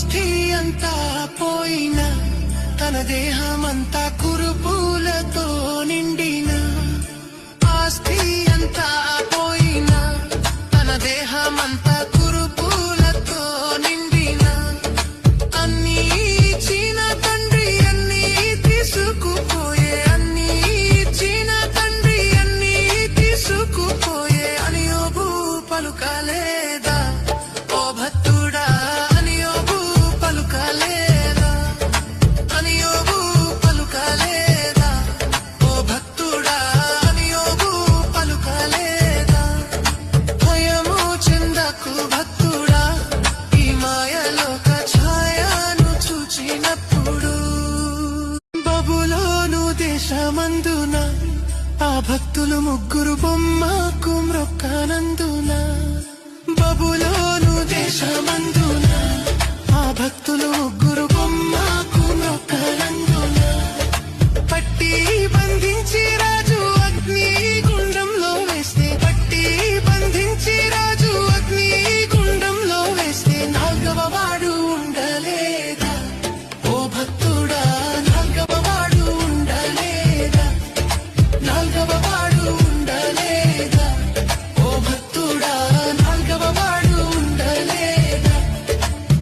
ఆస్తి అంతా పోయినా తన దేహమంతా కురుపు నిమిషమందున ఆ భక్తులు ముగ్గురు బొమ్మ మ్రొక్కనందున. బబులోను దేశమందున ఆ భక్తులు ముగ్గురు